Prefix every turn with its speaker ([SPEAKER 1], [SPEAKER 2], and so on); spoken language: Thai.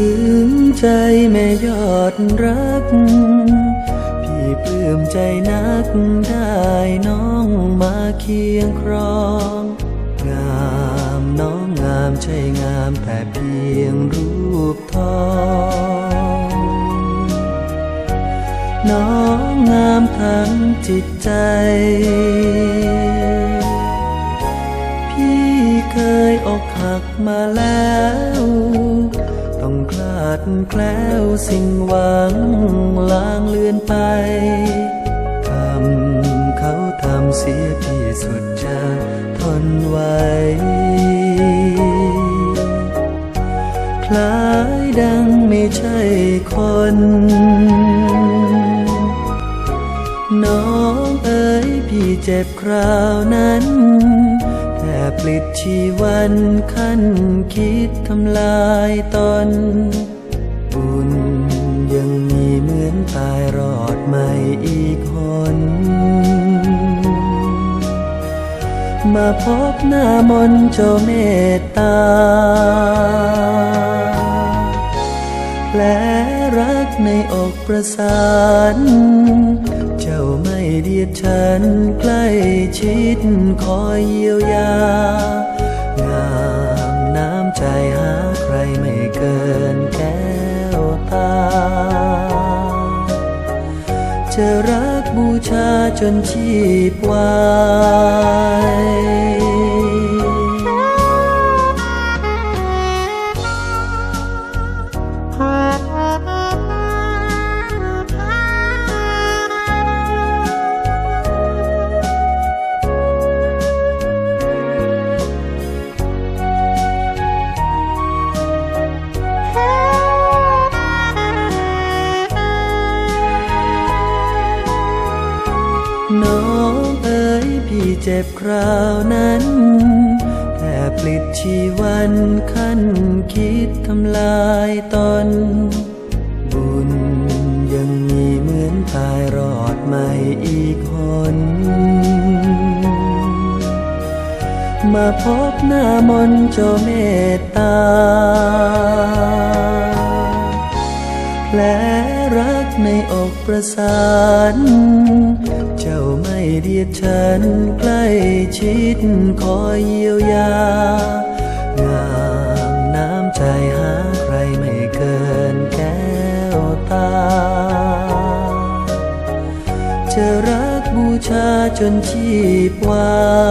[SPEAKER 1] ซึ้งใจแม่ยอดรัก พี่ปลื้มใจนักได้น้องมาเคียงครอง งามน้องงามใช่งามแต่เพียงรูปทองน้องงามทั้งจิตใจ พี่เคยอกหักมาแล้ว ต้องคลาดแคล้วสิ่งหวังลางเลือนไปทำเขาทำเสียที่สุดจะทนไหวคล้ายดังไม่ใช่คน น้องเอ๋ยพี่เจ็บคราวนั้น ปลิดชีวันขั้นคิดทำลายตน บุญยังมีเหมือนตายรอดไม่อีกคนมาพบหน้ามนต์เจ้าเมตตาแผลรักในอกประสาน เจ้าไม่เดียดฉันใกล้ชิดคอยเยียวยา งามน้ำใจหาใครไม่เกินแก้วตา จะรักบูชาจนชีพวาย เจ็บคราวนั้น แทบปลิดชีวันขั้นคิดทำลายตน บุญยังมีเหมือนตายรอดไม่อีกคนมาพบหน้ามนเจ้าเมตตาแผลรักในอ ประสาน เจ้าไม่เดียดฉันใกล้ชิดคอยเยียวยา งามน้ำใจหาใครไม่เกินแก้วตา จะรักบูชาจนชีพวา